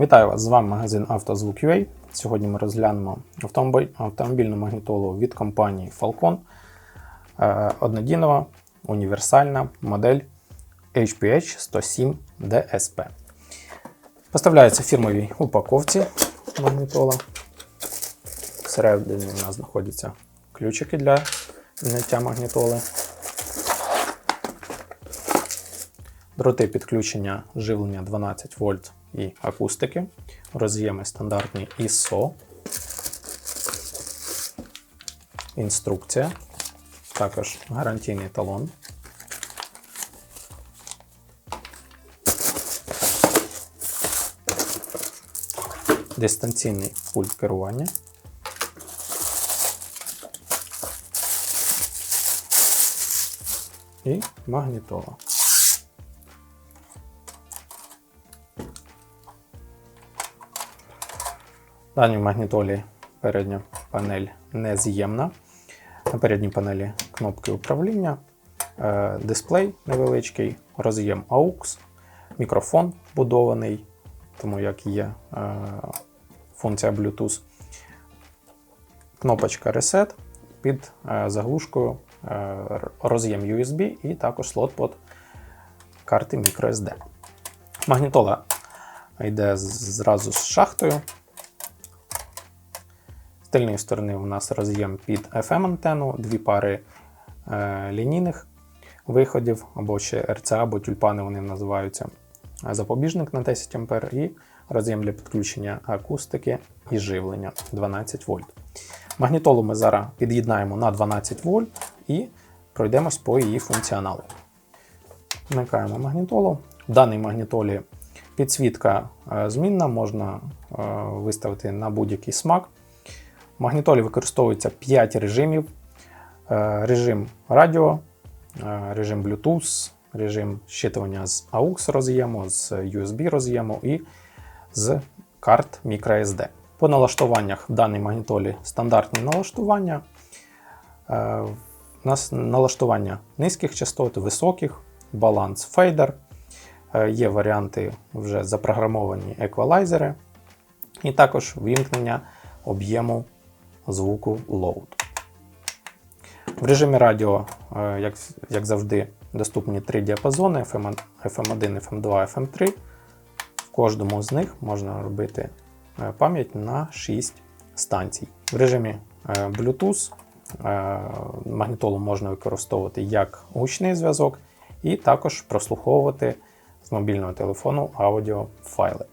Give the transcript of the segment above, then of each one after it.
Вітаю вас! З вами магазин «Автозвук.UA». Сьогодні ми розглянемо автомобільну магнітолу від компанії Falcon. Е, Однодінова універсальна модель HPH 107 DSP. Поставляється в фірмовій упаковці магнітола. Всередині у нас знаходяться ключики для зняття магнітоли. Дроти підключення живлення 12 вольт і акустики. Роз'єми стандартні ISO. Інструкція. Також гарантійний талон. Дистанційний пульт керування. І магнітола. В даній магнітолі передня панель нез'ємна. На передній панелі кнопки управління, е, дисплей невеличкий, роз'єм AUX, мікрофон вбудований, тому як є е, функція Bluetooth, кнопочка Reset під е, заглушкою, роз'єм USB і також слот під карти microSD. Магнітола йде зразу з шахтою. Тильної сторони у нас роз'єм під FM-антенну, дві пари е, лінійних виходів, або ще RCA, або тюльпани вони називаються. Запобіжник на 10 А і роз'єм для підключення акустики і живлення 12 вольт. Магнітолу ми зараз під'єднаємо на 12 вольт і пройдемось по її функціоналу. Вмикаємо магнітолу. В даній магнітолі підсвітка е, змінна, можна е, виставити на будь-який смак. В магнітолі використовується 5 режимів: Е, режим радіо, е, режим Bluetooth, режим щитування з AUX роз'єму, з USB роз'єму і з карт microSD. По налаштуваннях в даній магнітолі стандартні налаштування. Е, налаштування низьких частот, високих, баланс фейдер. Є варіанти вже запрограмовані еквалайзери, і також вімкнення об'єму звуку load. В режимі радіо, е, як, як завжди, доступні три діапазони FM, FM1, FM2, FM3. В кожному з них можна робити е, пам'ять на 6 станцій. В режимі е, Bluetooth магнітолу можна використовувати як гучний зв'язок, і також прослуховувати з мобільного телефону аудіофайли.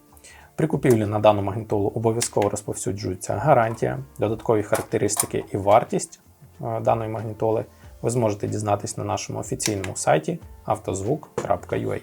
При купівлі на дану магнітолу обов'язково розповсюджується гарантія, додаткові характеристики і вартість е, даної магнітоли ви зможете дізнатись на нашому офіційному сайті автозвук.ua.